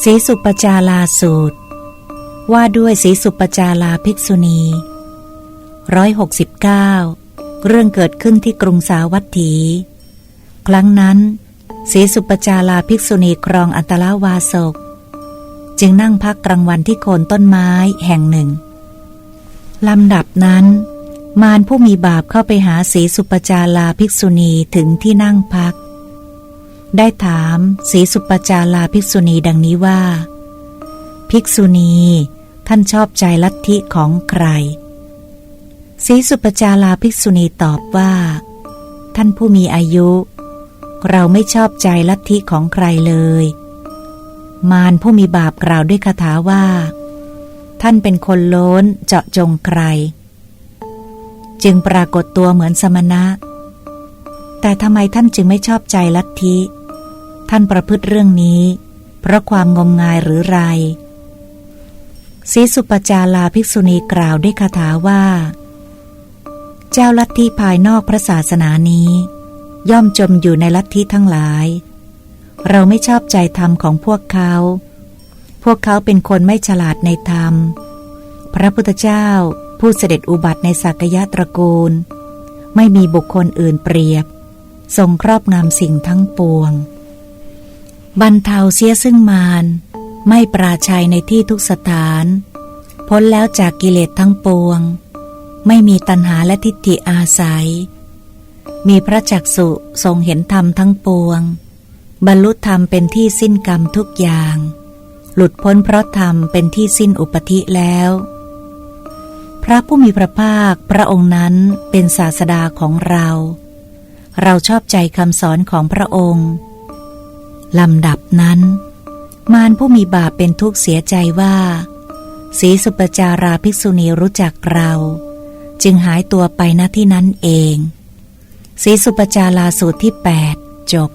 สีสุปจาราสูตร ว่าด้วยสีสุปจาราภิกษุณีร้อยหกสิบเก้าเรื่องเกิดขึ้นที่กรุงสาวัตถี ครั้งนั้นสีสุปจาราภิกษุณีครองอันตราวาสก จึงนั่งพักกลางวันที่โคนต้นไม้แห่งหนึ่งลำดับนั้น มารผู้มีบาปเข้าไปหาสีสุปจาราภิกษุณีถึงที่นั่งพัก ได้ถามสีสุปจาราภิกษุณีดังนี้ว่า ภิกษุณีท่านชอบใจลัทธิของใครสีสุปจาราภิกษุณีตอบว่า ท่านผู้มีอายุ เราไม่ชอบใจลัทธิของใครเลย มารผู้มีบาปกล่าวด้วยคาถาว่า ท่านเป็นคนโล้นเจาะจงใคร จึงปรากฏตัวเหมือนสมณะ แต่ทำไมท่านจึงไม่ชอบใจลัทธิ ท่านประพฤติเรื่องนี้ เพราะความงมงายหรือไรสีสุปจาราภิกษุณีกล่าวด้วยคาถาว่า เจ้าลัทธิภายนอกพระศาสนานี้ ย่อมจมอยู่ในลัทธิทั้งหลาย เราไม่ชอบใจธรรมของพวกเขา พวกเขาเป็นคนไม่ฉลาดในธรรม พระพุทธเจ้าผู้เสด็จอุบัติในสักยะตระกูล ไม่มีบุคคลอื่นเปรียบ ทรงครอบงำสิ่งทั้งปวง บรรเทาเสียซึ่งมารไม่ปราชัยในที่ทุกสถาน พ้นแล้วจากกิเลสทั้งปวง ไม่มีตัณหาและทิฏฐิอาศัย มีพระจักสุทรงเห็นธรรมทั้งปวง บรรลุธรรมเป็นที่สิ้นกรรมทุกอย่าง หลุดพ้นเพราะธรรมเป็นที่สิ้นอุปธิแล้ว พระผู้มีพระภาคพระองค์นั้นเป็นศาสดาของเรา เราชอบใจคำสอนของพระองค์ ลำดับนั้น มารผู้มีบาปเป็นทุกข์เสียใจว่าสีสุปจาราภิกษุณีรู้จักเรา จึงหายตัวไปณที่นั้นเองสีสุปจาราสูตรที่ 8 จบ